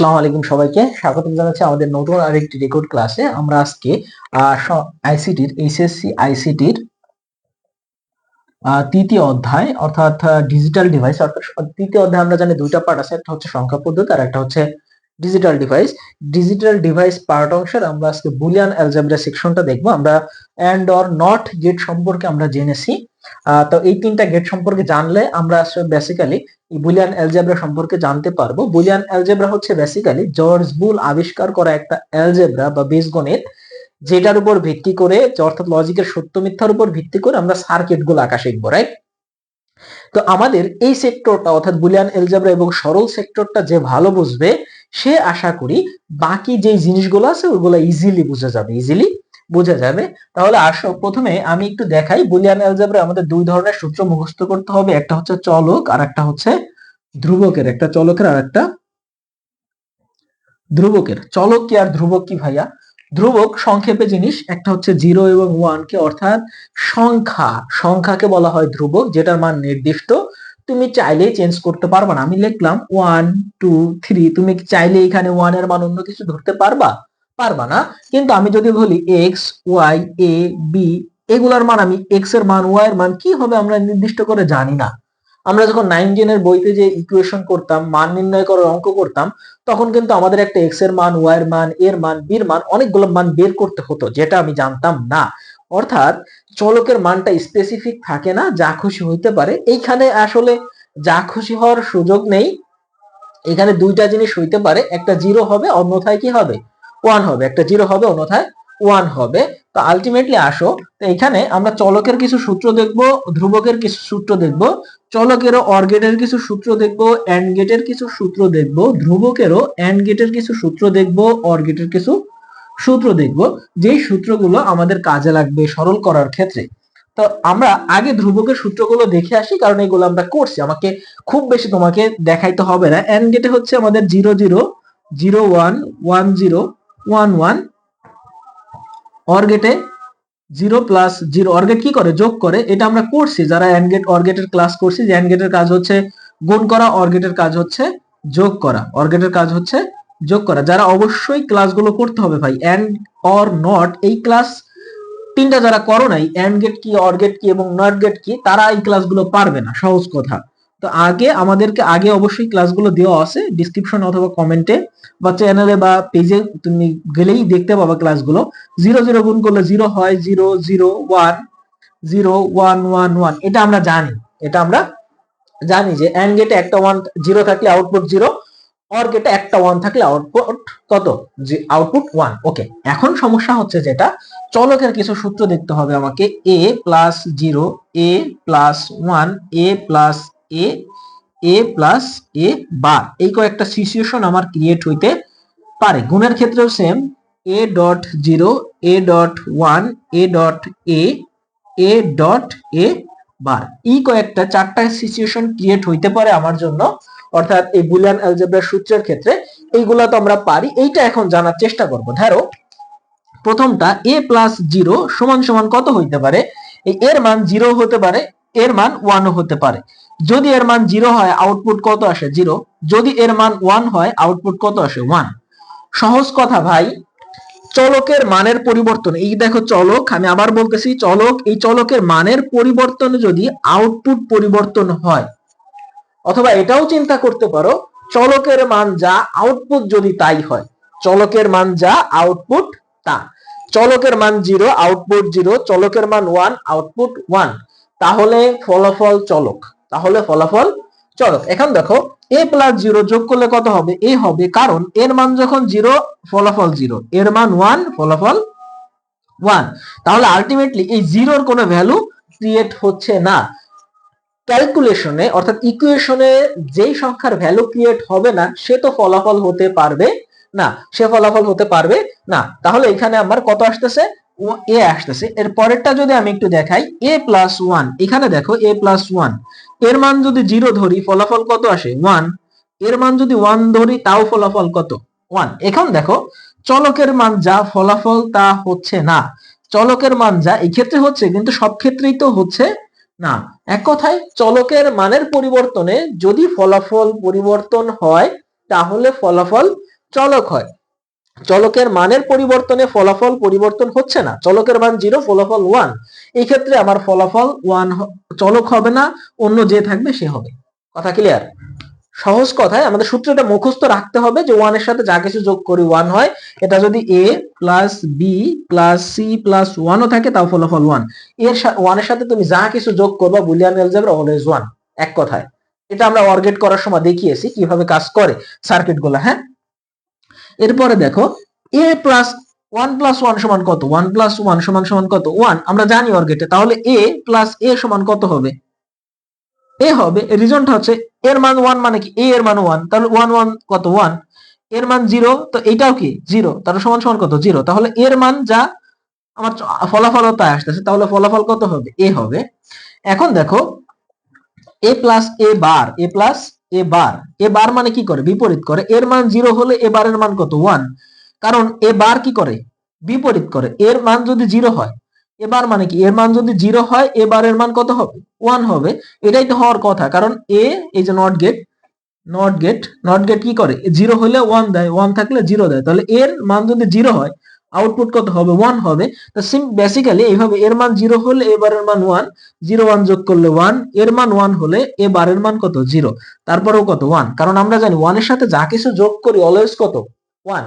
আসসালামু আলাইকুম সবাইকে। স্বাগতম জানাচ্ছি আমাদের নতুন আরেকটি রেকর্ড ক্লাসে আমরা আজকে আইসিটির এইচএসসি আইসিটির তৃতীয় অধ্যায়, অর্থাৎ ডিজিটাল ডিভাইস অর্থাৎ, তৃতীয় অধ্যায় আমরা জানি দুইটা পার্ট আছে। একটা হচ্ছে সংখ্যা পদ্ধতি, আর একটা হচ্ছে digital device digital device part অংশের আমরা আজকে বুলিয়ান অ্যালজেব্রা সেকশনটা দেখব। আমরা অ্যান্ড অর নট গেট সম্পর্কে আমরা জেনেছি। তো এই তিনটা গেট সম্পর্কে জানলে আমরা আসলে বেসিক্যালি বুলিয়ান অ্যালজেব্রা সম্পর্কে জানতে পারব। বুলিয়ান অ্যালজেব্রা হচ্ছে বেসিক্যালি জর্জ বুল আবিষ্কার করা একটা অ্যালজেব্রা বা বীজগণিত, যেটার উপর ভিত্তি করে অর্থাৎ লজিকের সত্য মিথ্যার উপর ভিত্তি করে আমরা সার্কিটগুলো আঁকা শিখব রাইট তো আমাদের এই সেক্টরটা অর্থাৎ বুলিয়ান এলজেব্রা এবং সরল সেক্টরটা যে ভালো বুঝবে সে আশা করি বাকি যে জিনিসগুলো আছে, ওগুলো ইজিলি বুঝে যাবে ইজিলি বোঝা যাবে। তাহলে আসো, প্রথমে আমি একটু দেখাই। বুলিয়ান অ্যালজেব্রা আমাদের দুই ধরনের সূত্র মুখস্থ করতে হবে। একটা হচ্ছে চলক আর একটা হচ্ছে ধ্রুবকের। একটা চলকের আর একটা ধ্রুবকের। চলক কি আর ধ্রুবক কি ভাইয়া? ধ্রুবক সংক্ষেপে জিনিস, একটা হচ্ছে জিরো এবং ওয়ান কে, অর্থাৎ সংখ্যা। সংখ্যাকে বলা হয় ধ্রুবক, যেটার মান নির্দিষ্ট। তুমি চাইলে চেঞ্জ করতে পারবা না। আমি লিখলাম ওয়ান টু থ্রি তুমি চাইলে এখানে ওয়ানের মান অন্য কিছু ধরতে পারবা? পারবা না। কিন্তু আমি যদি বলি এক্স ওয়াই এ বি এগুলার মান আমি এক্সের মান ওয়াই এর মান, কি হবে আমরা নির্দিষ্ট করে জানি না। আমরা যখন নাইন জেনের বইতে যে ইকুয়েশন করতাম, মান নির্ণয় করার অঙ্ক করতাম, তখন কিন্তু আমাদের একটা এক্সের মান ওয়াই এর মান এর মান বির মান, অনেকগুলো মান বের করতে হতো, যেটা আমি জানতাম না। অর্থাৎ চলকের মানটা স্পেসিফিক থাকে না, যা খুশি হইতে পারে। এইখানে আসলে যা খুশি হওয়ার সুযোগ নেই। এখানে দুইটা জিনিস হইতে পারে, একটা জিরো হবে, অন্যথায় কি হবে? ওয়ান হবে। একটা জিরো হবে, অন্যথায় ওয়ান হবে। তো আলটিমেটলি আসো, তো এখানে আমরা চলকের কিছু সূত্র দেখব, ধ্রুবকের কিছু সূত্র দেখব, চলকেরও অর গেটের কিছু সূত্র দেখব অ্যান্ড গেটের কিছু সূত্র দেখব, ধ্রুবকেরও এন্ড গেটের কিছু সূত্র দেখব অর গেটের কিছু সূত্র দেখব, যেই সূত্রগুলো আমাদের কাজে লাগবে সরল করার ক্ষেত্রে। তো আমরা আগে ধ্রুবকের সূত্রগুলো দেখে আসি, কারণ এগুলো আমরা করছি। আমাকে খুব বেশি তোমাকে দেখাইতে হবে না। এন্ড গেটে হচ্ছে আমাদের zero zero zero one one zero, one one. Or গেটে zero plus zero. Or gate কি করে? যোগ করে। এটা আমরা করছি। যারা এন্ড গেট, অর গেটের ক্লাস করছি, যে এন্ড গেটের কাজ হচ্ছে গুণ করা, অর গেটের কাজ হচ্ছে যোগ করা। অর গেটের কাজ হচ্ছে যোগ করা। যারা অবশ্যই ক্লাসগুলো করতে হবে ভাই এন্ড অর নট এই ক্লাস তিনটা যারা করো নাই এন্ড গেট কি অর গেট কি, এবং নট গেট কি, তারা এই ক্লাসগুলো পারবে না, সহজ কথা। তো আগে আমাদেরকে, আগে অবশ্যই ক্লাসগুলো দেওয়া আছে ডিসক্রিপশন অথবা কমেন্টে বা চ্যানেলে বা পেজে তুমি গেলেই দেখতে পাবা ক্লাসগুলো জিরো জিরো গুণ করলে জিরো হয় zero zero one zero one one one এটা আমরা জানি, এটা আমরা জানি যে অ্যান্ড গেটে একটা ওয়ান জিরো থাকলে আউটপুট জিরো অর গেটে একটা ওয়ান থাকলে আউটপুট কত? যে আউটপুট ওয়ান ওকে এখন সমস্যা হচ্ছে যেটা, চলকের কিছু সূত্র দেখতে হবে আমাকে A plus zero A plus one A plus A A plus A bar এই কয়েকটা সিচুয়েশন আমার ক্রিয়েট হইতে পারে। গুণের ক্ষেত্রেও same A dot zero A dot one A dot A A dot A bar এই কয়েকটা, চারটা সিচুয়েশন ক্রিয়েট হইতে পারে আমার জন্য। অর্থাৎ এই বুলিয়ান অ্যালজেব্রার সূত্রের ক্ষেত্রে এইগুলা তো আমরা পারি, এইটা এখন জানার চেষ্টা করব। ধরো, প্রথমটা এ প্লাস জিরো সমান সমান কত হইতে পারে? এই এর মান জিরো হতে পারে, এর মান ওয়ানও হতে পারে। যদি এর মান জিরো হয় আউটপুট কত আসে? জিরো যদি এর মান ওয়ান হয় আউটপুট কত আসে? ওয়ান সহজ কথা ভাই, চলকের মানের পরিবর্তন, এই দেখো চলক, আমি আবার বলতেছি চলক, এই চলকের মানের পরিবর্তন যদি আউটপুট পরিবর্তন হয় অথবা এটাও চিন্তা করতে পারো, চলকের মান যা আউটপুট যদি তাই হয়, চলকের মান যা আউটপুট তা। চলকের মান জিরো আউটপুট জিরো চলকের মান ওয়ান আউটপুট ওয়ান তাহলে ফলাফল চলক। তাহলে ফলাফল চলক। এখন দেখো এ প্লাস জিরো যোগ করলে কত হবে? এ হবে কারণ এর মান যখন জিরো ফলাফল জিরো এর মান ওয়ান ফলাফল ওয়ান তাহলে আলটিমেটলি এই জিরোর কোনো ভ্যালু ক্রিয়েট হচ্ছে না। ক্যালকুলেশনে অর্থাৎ ইকুয়েশনে যেই সংখ্যার ভ্যালু ক্রিয়েট হবে না, সে তো ফলাফল হতে পারবে না, সে ফলাফল হতে পারবে না। তাহলে এখানে আমার কত আসতেছে? এ আসতেছে। এর পরেরটা যদি আমি একটু দেখাই, এ প্লাস ওয়ান এখানে দেখো এ প্লাস ওয়ানের মান যদি জিরো ধরি, ফলাফল কত আসে? ওয়ানের মান যদি ওয়ান ধরি, তাও ফলাফল কত? ওয়ান এখন দেখো, চলকের মান যা ফলাফল তা হচ্ছে না। চলকের মান যা এই ক্ষেত্রে হচ্ছে, কিন্তু সব ক্ষেত্রেই তো হচ্ছে না, এক কথায় চলকের মানের পরিবর্তনে যদি ফলাফল পরিবর্তন হয়, তাহলে ফলাফল চলক হয়। চলকের মানের পরিবর্তনে ফলাফল পরিবর্তন হচ্ছে না। চলকের মান জিরো ফলাফল ওয়ান এই ক্ষেত্রে আমার ফলাফল ওয়ান চলক হবে না, অন্য যে থাকবে সে হবে। কথা ক্লিয়ার সহজ কথায় আমাদের সূত্রটা মুখস্থ রাখতে হবে যে ওয়ানের সাথে যা কিছু যোগ করি ওয়ান হয়, এটা যদি A plus B plus C plus ওয়ানও থাকে, তাও ফলাফল ওয়ানের ওয়ানের সাথে তুমি যা কিছু যোগ করবা বুলিয়ান এলজেব্রা অলওয়েজ ওয়ান এক কথায়। এটা আমরা অর্গেট করার সময় দেখিয়েছি, কীভাবে কাজ করে সার্কিটগুলো হ্যাঁ? এরপরে দেখো A plus one plus one সমান কত? ওয়ান প্লাস ওয়ান সমান সমান কত? ওয়ান আমরা জানি অর্গেটে তাহলে এ প্লাস এ সমান কত হবে? এ হবে রিজনটা হচ্ছে এর মান ওয়ান মানে কি? এ এর মান ওয়ান তাহলে ওয়ান ওয়ান কত? ওয়ানের মান জিরো তো এটাও কি? জিরো তাহলে সমান সমান কত? জিরো তাহলে এর মান যা আমার ফলাফল তাই আসতেছে, তাহলে ফলাফল কত হবে? এ হবে। এখন দেখো, A plus A bar, A plus A বার। এ বার মানে কি করে? বিপরীত করে। এর মান জিরো হলে এ বারের মান কত? ওয়ান কারণ এ বার কি করে? বিপরীত করে। এর মান যদি জিরো হয় এবার মানে কি? এর মান যদি জিরো হয় এবারের মান কত হবে? ওয়ান হবে। এটাই তো হওয়ার কথা, কারণ এ এই যে not gate not gate not gate কি করে? জিরো হলে ওয়ান দেয় ওয়ান থাকলে জিরো দেয়। তাহলে এর মান যদি জিরো হয় আউটপুট কত হবে? ওয়ান হবে। তো সিম বেসিক্যালি এইভাবে এর মান জিরো হলে এবারের মান ওয়ান জিরো ওয়ান যোগ করলে ওয়ানের মান ওয়ান হলে এবারের মান কত? জিরো তারপরেও কত? ওয়ান কারণ আমরা জানি ওয়ানের সাথে যা কিছু যোগ করি অলওয়েজ কত? ওয়ান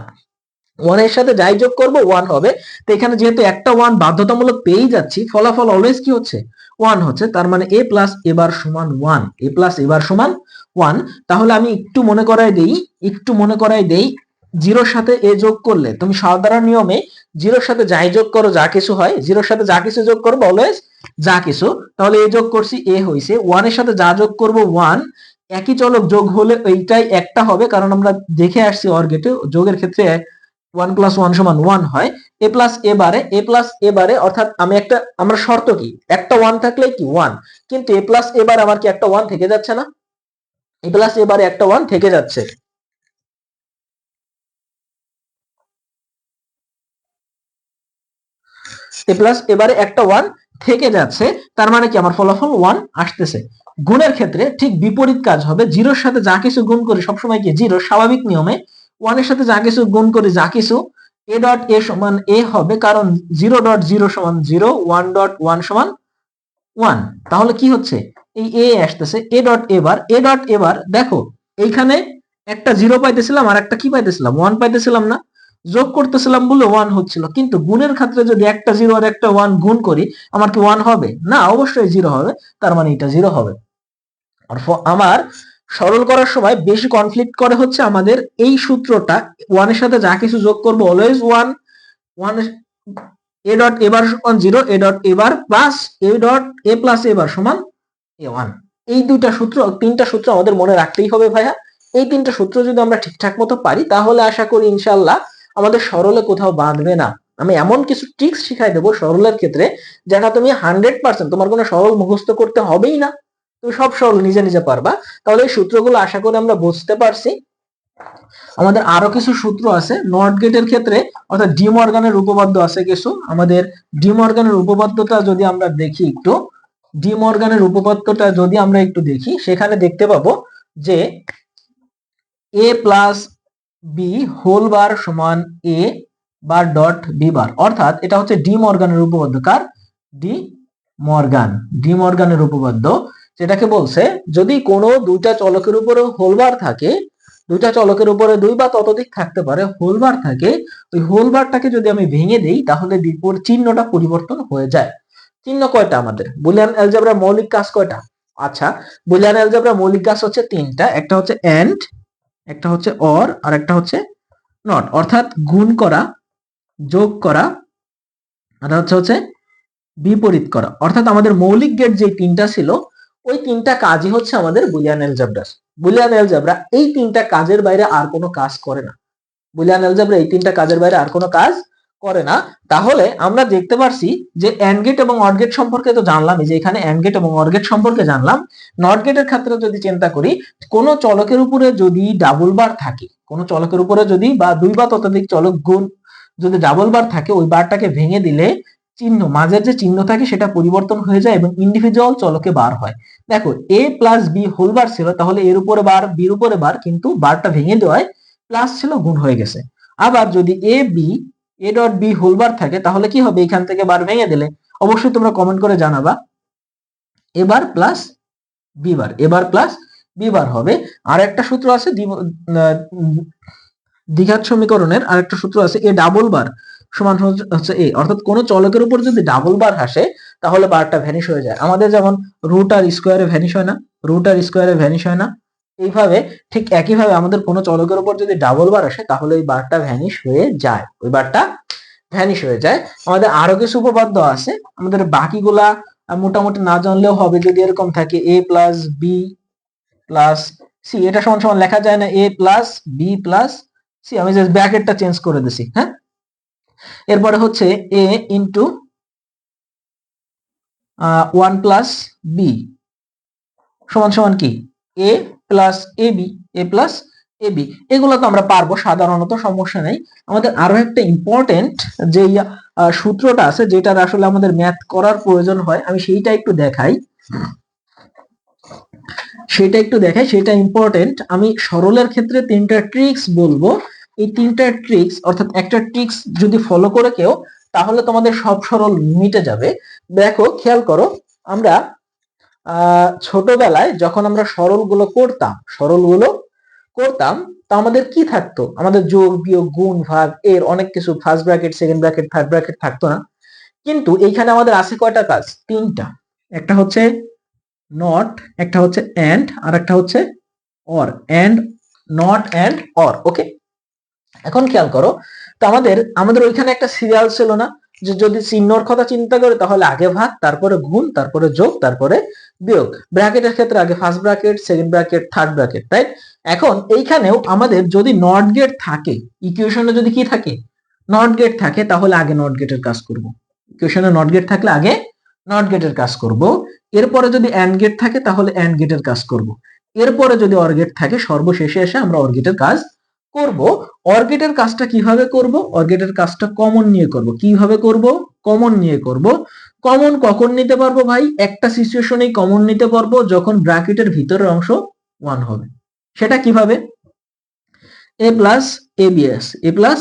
ওয়ানের সাথে যাই যোগ করব ওয়ান হবে। তো এখানে যেহেতু একটা ওয়ান বাধ্যতামূলক পেয়েই যাচ্ছি, ফলাফল অলওয়েজ কি হচ্ছে? ওয়ান হচ্ছে, তার মানে এ প্লাস এবার সমান ওয়ান এ প্লাস এবার সমান ওয়ান তাহলে আমি একটু মনে করাই দেই, একটু মনে করাই দেই জিরোর সাথে এ যোগ করলে, তুমি সাধারণ নিয়মে জিরোর সাথে যাই যোগ করো, যা কিছু হয় জিরোর সাথে যা কিছু যোগ করব অলওয়েজ যা কিছু। তাহলে এ যোগ করছি এ হয়েছে ওয়ানের সাথে যা যোগ করব ওয়ান একই চলক যোগ হলে এইটাই একটা হবে, কারণ আমরা দেখে আসছি অর্গেটে যোগের ক্ষেত্রে ওয়ান প্লাস ওয়ান সমান ওয়ান হয় এ প্লাস এ বারে এ প্লাস এ বারে, অর্থাৎ আমি একটা, আমরা শর্ত কি? একটা ওয়ান থাকলে কি? ওয়ান কিন্তু এ প্লাস এ বার আমার কি একটা ওয়ান থেকে যাচ্ছে না? এ প্লাস এ বারে একটা ওয়ান থেকে যাচ্ছে। এ প্লাস এবারে একটা ওয়ান থেকে যাচ্ছে, তার মানে কি? আমার ফলাফল ওয়ান আসতেছে। গুণের ক্ষেত্রে ঠিক বিপরীত কাজ হবে জিরোর সাথে যা কিছু গুণ করি সবসময় কি? জিরো স্বাভাবিক নিয়মে ওয়ানের সাথে যা কিছু গুণ করি, যা কিছু এ ডট এ সমান এ হবে, কারণ জিরো ডট জিরো সমান জিরো ওয়ান ডট ওয়ান সমান ওয়ান তাহলে কি হচ্ছে? এই এ আসতেছে এ ডট এবার এ ডট এবার দেখো, এইখানে একটা জিরো পাইতেছিলাম, আর একটা কি পাইতেছিলাম? ওয়ান পাইতেছিলাম না। যোগ করতেছিলাম বলে ওয়ান হচ্ছিল, কিন্তু গুণের ক্ষেত্রে যদি একটা জিরো আর একটা ওয়ান গুণ করি, আমার কি ওয়ান হবে? না, অবশ্যই জিরো হবে, তার মানে এটা জিরো হবে। আর আমার সরল করার সময় বেশি কনফ্লিক্ট করে হচ্ছে আমাদের এই সূত্রটা। ওয়ানের সাথে যা কিছু যোগ করব always one one A dot A bar সমান zero A dot A bar plus A dot A plus A bar সমান এ ওয়ান এই দুইটা সূত্র, তিনটা সূত্র আমাদের মনে রাখতেই হবে ভাইয়া। এই তিনটা সূত্র যদি আমরা ঠিকঠাক মতো পারি, তাহলে আশা করি ইনশাল্লাহ আমাদের সরলে কোথাও বাঁধবে না। আমি এমন কিছু ট্রিক্স শিখাই দেবো সরলের ক্ষেত্রে, যেটা তুমি হান্ড্রেড পার্সেন্ট তোমার কোনো সরল মুখস্থ করতে হবেই না। তুমি সব সরল নিজে নিজে পারবা। তাহলে এই সূত্রগুলো আশা করি আমরা বুঝতে পারছি। আমাদের আরও কিছু সূত্র আছে। নট গেটের ক্ষেত্রে অর্থাৎ ডিম অর্গানের উপপাদ্য আছে কিছু। আমাদের ডিম অর্গানের উপপাদ্যটা যদি আমরা দেখি একটু ডিম অর্গানের উপপাদ্যটা যদি আমরা একটু দেখি, সেখানে দেখতে পাবো যে A plus B whole bar সমান এ বার ডট বি বার অর্থাৎ এটা হচ্ছে ডি মর্গানের উপপাদ্য। কার? ডি মর্গান ডি মর্গানের উপপাদ্য। যেটাকে বলছে, যদি কোনো দুইটা চলকের উপরে হোলবার থাকে, দুইটা চলকের উপরে দুই বা ততোধিক থাকতে পারে, হোলবার থাকে, ওই হোলবারটাকে যদি আমি ভেঙে দেই, তাহলে চিহ্নটা পরিবর্তন হয়ে যায়। চিহ্ন কয়টা আমাদের? বুলিয়ান অ্যালজেব্রা মৌলিক কাজ কয়টা? আচ্ছা বুলিয়ান অ্যালজেব্রা মৌলিক কাজ হচ্ছে তিনটা, একটা হচ্ছে এন্ড একটা হচ্ছে অর আর একটা হচ্ছে নট অর্থাৎ গুণ করা, যোগ করা, আর হচ্ছে হচ্ছে বিপরীত করা। অর্থাৎ আমাদের মৌলিক গেট যে তিনটা ছিল ওই তিনটা কাজই হচ্ছে আমাদের বুলিয়ান এলজাবরা বুলিয়ান এলজাবরা এই তিনটা কাজের বাইরে আর কোনো কাজ করে না। বুলিয়ান এলজাবরা এই তিনটা কাজের বাইরে আর কোনো কাজ করে না। তাহলে আমরা দেখতে পারছি যে অ্যান্ড গেট এবং অট গেট সম্পর্কে তো জানলাম যে এখানে অ্যান্ড গেট এবং অর গেট সম্পর্কে জানলাম। নট ক্ষেত্রে যদি চিন্তা করি, কোন চলকের উপরে যদি ডাবল বার থাকে, কোন চলকের উপরে যদি বা দুই বা ততোধিক চলক গুণ যদি ডাবল বার থাকে, ওই বারটাকে ভেঙে দিলে চিহ্ন, মাঝের যে চিহ্ন থাকে সেটা পরিবর্তন হয়ে যায় এবং ইন্ডিভিজুয়াল চলকে বার হয়। দেখো A plus B whole bar ছিল, তাহলে এর উপরে বার বির উপরে বার, কিন্তু বারটা ভেঙে দেওয়ায় প্লাস ছিল গুণ হয়ে গেছে। আবার যদি A B A dot B whole bar থাকে, তাহলে কি হবে? এখান থেকে বার ভেঙে দিলে অবশ্যই তোমরা কমেন্ট করে জানাবা এবার প্লাস বি বার এবার প্লাস বি বার হবে। আর একটা সূত্র আছে দ্বিঘাত সমীকরণের আর একটা সূত্র আছে এ ডাবল বার সমান হচ্ছে এ অর্থাৎ কোন চলকের উপর যদি ডাবল বার আসে, তাহলে বারটা ভ্যানিশ হয়ে যায়। আমাদের যেমন রুট আর স্কোয়ারে ভ্যানিশ হয় না রুট আর স্কোয়ারে ভ্যানিশ হয় না। এইভাবে ঠিক একইভাবে আমাদের কোনো চলকের উপর যদি ডাবল বার আসে, তাহলে ওই বারটা ভ্যানিশ হয়ে যায়। ওই বারটা ভ্যানিশ হয়ে যায়। আমাদের আরও কিছু উপপাদ্য আছে। আমাদের বাকিগুলা মোটামুটি না জানলেও হবে যদি এরকম থাকে A plus B plus C এটা সমান সমান লেখা যায় না। A plus B plus C আমি জাস্ট ব্র্যাকেটটা চেঞ্জ করে দিছি হ্যাঁ? এরপরে হচ্ছে A into one plus B সমান সমান কি? A plus A B A plus A B এগুলো তো আমরা পারব সাধারণত, সমস্যা নেই। আমাদের আরও একটা ইম্পর্টেন্ট যে সূত্রটা আছে, যেটার আসলে আমাদের ম্যাথ করার প্রয়োজন হয়, আমি সেইটা একটু দেখাই। সেটা একটু দেখাই, সেটা ইম্পর্টেন্ট আমি সরলের ক্ষেত্রে তিনটা ট্রিক্স বলব। এই তিনটা ট্রিক্স অর্থাৎ একটা ট্রিক্স যদি ফলো করে কেউ, তাহলে তোমাদের সব সরল মিটে যাবে। দেখো, খেয়াল করো, আমরা ছোটবেলায় যখন আমরা সরলগুলো করতাম সরলগুলো করতাম, তা আমাদের কি থাকতো? আমাদের যোগ, বিয়োগ, গুণ, ভাগ, এর অনেক কিছু first bracket second bracket third bracket থাকতো না। কিন্তু এইখানে আমাদের আছে কয়টা কাজ? তিনটা। একটা হচ্ছে নট একটা হচ্ছে অ্যান্ড আর একটা হচ্ছে or and not and or okay এখন খেয়াল করো, তো আমাদের আমাদের ওইখানে একটা সিরিয়াল ছিল না? যে যদি চিহ্নর কথা চিন্তা করে, তাহলে আগে ভাগ, তারপরে গুণ, তারপরে যোগ, তারপরে বিয়োগ। ব্র্যাকেটের ক্ষেত্রে আগে first bracket second bracket third bracket তাই এখন এইখানেও আমাদের যদি নট গেট থাকে ইকুয়েশনে যদি কি থাকে? নট গেট থাকে, তাহলে আগে নট গেটের কাজ করব। ইকুয়েশনে নট গেট থাকলে আগে নট গেটের কাজ করব। এরপরে যদি অ্যান্ড গেট থাকে, তাহলে অ্যান্ড গেটের কাজ করব। এরপরে যদি অর গেট থাকে, সর্বশেষে এসে আমরা অর গেটের কাজ করব, অর্গেটের কাজটা কীভাবে করব, অর্গেটের কাজটা কমন নিয়ে করব। কীভাবে করব? কমন নিয়ে করব। কমন কখন নিতে পারব ভাই? একটা সিচুয়েশনেই কমন নিতে পারব যখন ব্র্যাকেটের ভিতরের অংশ ওয়ান হবে। সেটা কীভাবে? A plus A BS A plus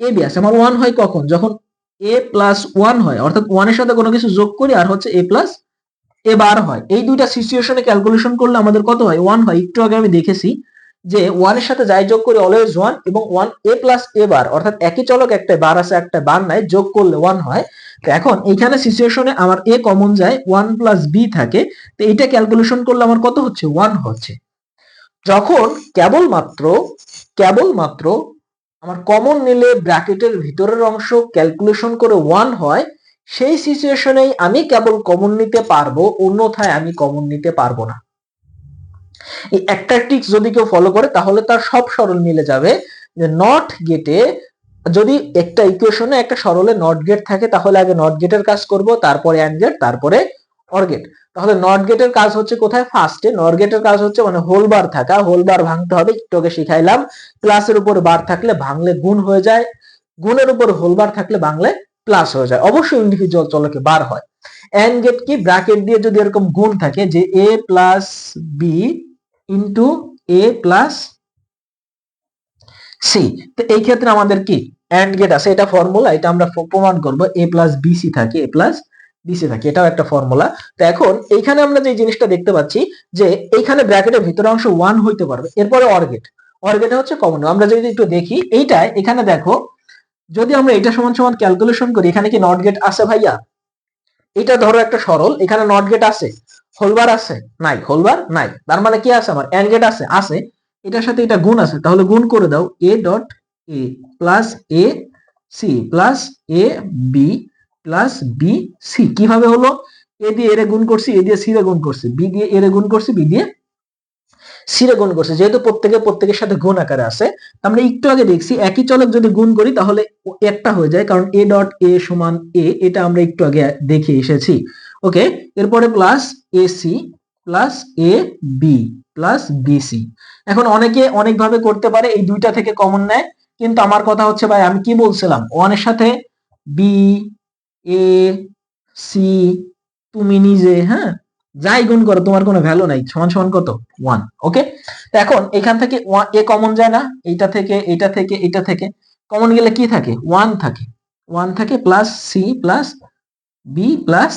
A BS আমার ওয়ান হয় কখন? যখন এ প্লাস ওয়ান হয়, অর্থাৎ ওয়ানের সাথে কোনো কিছু যোগ করি আর হচ্ছে এ প্লাস এ বার হয়। এই দুইটা সিচুয়েশনে ক্যালকুলেশন করলে আমাদের কত হয়? ওয়ান হয়। একটু আগে আমি দেখেছি যে ওয়ানের সাথে যাই যোগ করি অলওয়েজ ওয়ান এবং one A plus A bar অর্থাৎ একই চলক একটা বার আছে, একটা বার নাই, যোগ করলে ওয়ান হয়। তো এখন এখানে সিচুয়েশনে আমার এ কমন যায় ওয়ান প্লাস বি থাকে, তো এটা ক্যালকুলেশন করলে আমার কত হচ্ছে? ওয়ান হচ্ছে। যখন কেবলমাত্র কেবলমাত্র আমার কমন নিলে ব্র্যাকেটের ভিতরের অংশ ক্যালকুলেশন করে ওয়ান হয়, সেই সিচুয়েশনেই আমি কেবল কমন নিতে পারব, অন্যথায় আমি কমন নিতে পারব না। এই একটা ট্রিক্স যদি কেউ ফলো করে, তাহলে তার সব সরল মিলে যাবে। যে নট গেটে যদি একটা ইকুয়েশনে একটা সরলে নট গেট থাকে, তাহলে আগে নট গেটের কাজ করব, তারপরে অ্যান্ড গেট তারপরে অর গেট তাহলে নট গেটের কাজ হচ্ছে কোথায়? ফার্স্টে নট গেটের কাজ হচ্ছে মানে হোল বার থাকা হোল বার ভাঙতে হবে, একটু আগে শিখাইলাম। প্লাসের উপর বার থাকলে ভাঙলে গুণ হয়ে যায়, গুণের উপর হোল বার থাকলে ভাঙলে প্লাস হয়ে যায়। অবশ্যই ইন্ডিভিজুয়াল চলকে বার হয়। এন্ড গেট কি? ব্র্যাকেট দিয়ে যদি এরকম গুণ থাকে যে A plus B into A plus C তো এই ক্ষেত্রে আমাদের কি? অ্যান্ড গেট আছে। এটা ফর্মুলা এটা আমরা প্রমাণ করব। এ প্লাস বিসি থাকে এ প্লাস বিসি থাকে। এটাও একটা ফর্মুলা তো এখন এইখানে আমরা যে জিনিসটা দেখতে পাচ্ছি, যে এইখানে ব্র্যাকেটের ভিতরে অংশ ওয়ান হইতে পারবে। এরপরে অর্গেট অর্গেটে হচ্ছে কমন আমরা যদি একটু দেখি এইটাই এখানে দেখো, যদি আমরা এটা সমান সমান ক্যালকুলেশন করি, এখানে কি নট গেট আছে ভাইয়া? এটা ধরো একটা সরল, এখানে নট গেট আছে। হোলবার আছে? নাই। হোলবার নাই। তার মানে কি আছে আমার? এন্ড গেট আছে। আছে। এটার সাথে এটা গুণ আছে। তাহলে গুণ করে দাও A dot A plus A C plus A B plus B C কীভাবে হলো? এ দিয়ে এরে গুণ করছি এ দিয়ে সি রে গুণ করছি। বি দিয়ে এরে গুণ করছি বি দিয়ে সিরে গুণ করছে। যেহেতু প্রত্যেকে প্রত্যেকের সাথে গুণ আকারে আছে আমরা একটু আগে দেখছি একই চলক যদি গুণ করি তাহলে একটা হয়ে যায়। কারণ এ ডট এ সমান এ এটা আমরা একটু আগে দেখে এসেছি। ওকে, এরপরে plus A C plus A B plus BC এখন অনেকে অনেকভাবে করতে পারে, এই দুইটা থেকে কমন নেয়, কিন্তু আমার কথা হচ্ছে ভাই, আমি কি বলছিলাম? ওয়ানের সাথে বি এ সি তুমি নিজে হ্যাঁ? যাই গুণ করো, তোমার কোনো ভ্যালু নাই, সমান সমান কত? ওয়ান ওকে তো এখন এখান থেকে এ কমন যায় না, এইটা থেকে এটা থেকে এটা থেকে। কমন গেলে কি থাকে? ওয়ান থাকে। ওয়ান থাকে plus C plus B plus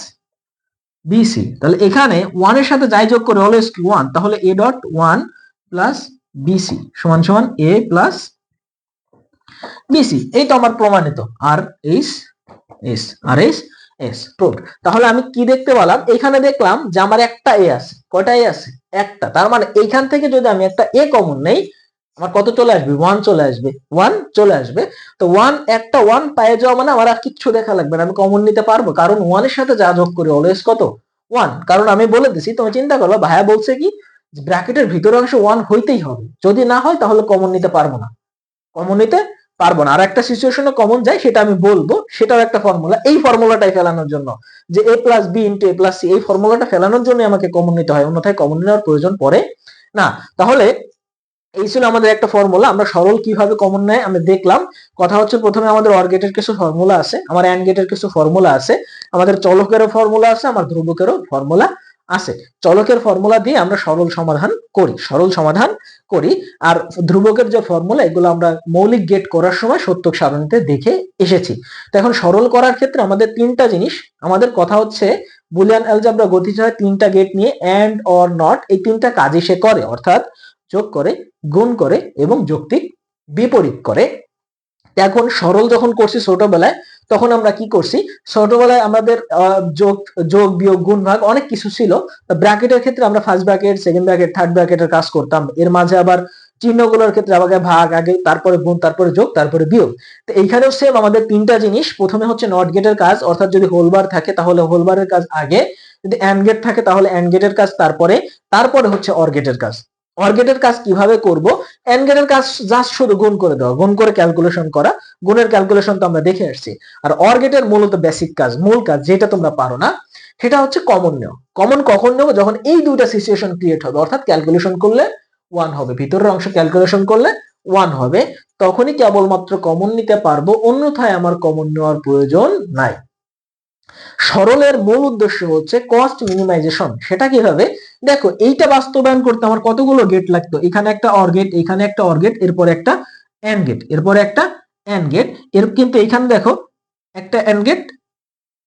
BC তাহলে এখানে ওয়ানের সাথে যাই যোগ করে অলওয়েজ ওয়ান তাহলে A dot one plus BC সমান সমান এ প্লাস বিসি এই তো আমার প্রমাণিত। আর H S R S S prove তাহলে আমি কি দেখতে পেলাম? এখানে দেখলাম যে আমার একটা এ আছে। কয়টা এ আছে? একটা। তার মানে এইখান থেকে যদি আমি একটা এ কমন নেই আমার কত চলে আসবে? ওয়ান চলে আসবে। ওয়ান চলে আসবে। তো ওয়ান একটা ওয়ান পায়ে যাওয়া মানে আমার আর কিচ্ছু দেখা লাগবে না। আমি কমন নিতে পারব। কারণ ওয়ানের সাথে যা যোগ করি অলওয়েজ কত? ওয়ান কারণ আমি বলে দিছি, তুমি চিন্তা করবা ভাইয়া বলছে কি ব্র্যাকেটের ভিতরের অংশ ওয়ান হইতেই হবে। যদি না হয়, তাহলে কমন নিতে পারব না। কমন নিতে পারব না। আর একটা সিচুয়েশনে কমন যায়, সেটা আমি বলব, সেটাও একটা ফর্মুলা এই ফর্মুলাটাই ফেলানোর জন্য। যে A plus B into A plus C এই ফর্মুলাটা ফেলানোর জন্য আমাকে কমন নিতে হয়। অন্যথায় কমন নেওয়ার প্রয়োজন পড়ে না। তাহলে এই ছিল আমাদের একটা ফর্মুলা আমরা সরল কীভাবে কমন নেয় আমরা দেখলাম। কথা হচ্ছে প্রথমে আমাদের অর গেটের কিছু ফর্মুলা আছে, আমার অ্যান্ড গেটের কিছু ফর্মুলা আছে, আমাদের চলকেরও ফর্মুলা আছে, আমার ধ্রুবকেরও ফর্মুলা আছে। চলকের ফর্মুলা দিয়ে আমরা সরল সমাধান করি, সরল সমাধান করি, আর ধ্রুবকের যে ফর্মুলা এগুলো আমরা মৌলিক গেট করার সময় সত্যক সারণীতে দেখে এসেছি। তো এখন সরল করার ক্ষেত্রে আমাদের তিনটা জিনিস, আমাদের কথা হচ্ছে বুলিয়ান অ্যালজাবরা গতিজ হয় তিনটা গেট নিয়ে অ্যান্ড অর নট এই তিনটা কাজই সে করে, অর্থাৎ যোগ করে, গুণ করে এবং যৌক্তিক বিপরীত করে। এখন সরল যখন করছি ছোটবেলায়, তখন আমরা কি করছি? ছোটবেলায় আমাদের যোগ যোগ, বিয়োগ, গুণ, ভাগ অনেক কিছু ছিল। ব্র্যাকেটের ক্ষেত্রে আমরা first bracket second bracket third ব্র্যাকেটের কাজ করতাম। এর মাঝে আবার চিহ্নগুলোর ক্ষেত্রে আগে ভাগ, আগে, তারপরে গুণ, তারপরে যোগ, তারপরে বিয়োগ। তো এইখানেও সেম আমাদের তিনটা জিনিস। প্রথমে হচ্ছে নট গেটের কাজ, অর্থাৎ যদি হোলবার থাকে তাহলে হোলবারের কাজ আগে। যদি অ্যান্ড গেট থাকে তাহলে অ্যান্ড গেটের কাজ তারপরে। তারপরে হচ্ছে অর গেটের কাজ। অর্গেটের কাজ কীভাবে করব? এন গেটের কাজ জাস্ট শুধু গুণ করে দেওয়া গুণ করে ক্যালকুলেশন করা। গুণের ক্যালকুলেশন তো আমরা দেখে আসছি। আর অর্গেটের মূলত বেসিক কাজ, মূল কাজ যেটা তোমরা পারো না, সেটা হচ্ছে কমন নেও কমন কখন নেব? যখন এই দুইটা সিচুয়েশন ক্রিয়েট হবে, অর্থাৎ ক্যালকুলেশন করলে ওয়ান হবে। ভিতরের অংশ ক্যালকুলেশন করলে ওয়ান হবে। তখনই কেবলমাত্র কমন নিতে পারব। অন্যথায় আমার কমন নেওয়ার প্রয়োজন নাই। সরলের মূল উদ্দেশ্য হচ্ছে কস্ট মিনিমাইজেশন সেটা কীভাবে? দেখো, এইটা বাস্তবায়ন করতে আমার কতগুলো গেট লাগতো? এখানে একটা অর গেট এখানে একটা অর গেট এরপর একটা এন গেট এরপর একটা এন গেটের কিন্তু এখানে দেখো, একটা এন গেট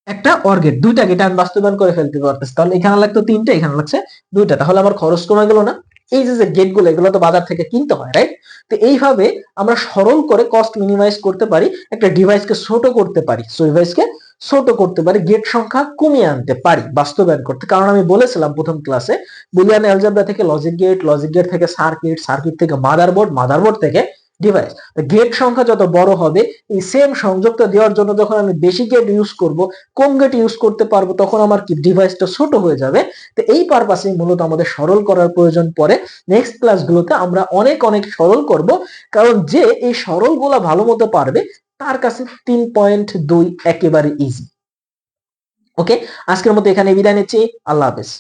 একটা অর গেট দুইটা গেট আমি বাস্তবায়ন করে ফেলতে পারতেছি। তাহলে এখানে লাগতো তিনটা, এখানে লাগছে দুইটা। তাহলে আমার খরচ কমে গেল না? এই যে গেটগুলো, এগুলো তো বাজার থেকে কিনতে হয় রাইট তো এইভাবে আমরা সরল করে কস্ট মিনিমাইজ করতে পারি, একটা ডিভাইসকে ছোট করতে পারি। সো ডিভাইসকে ছোট করতে পারি গেট সংখ্যা কমিয়ে আনতে পারি, বাস্তবায়ন করতে। কারণ আমি বলেছিলাম প্রথম ক্লাসে বুলিয়ান অ্যালজাবরা থেকে লজিক গেট লজিক গেট থেকে সার্কিট সার্কিট থেকে মাদারবোর্ড মাদারবোর্ড থেকে ডিভাইস গেট সংখ্যা যত বড় হবে, এই সেম সংযুক্ত দেওয়ার জন্য যখন আমি বেশি গেট ইউজ করব, কম গেট ইউজ করতে পারব, তখন আমার কি ডিভাইসটা ছোট হয়ে যাবে? তো এই পারপাসে মূলত আমাদের সরল করার প্রয়োজন পড়ে। নেক্সট ক্লাসগুলোতে আমরা অনেক অনেক সরল করব। কারণ যে এই সরলগুলা ভালো মতো পারবে তার কাছে তিন পয়েন্ট দুই একেবারে ইজি ওকে আজকের মতো এখানে বিদায় নিচ্ছি। আল্লাহ হাফেজ।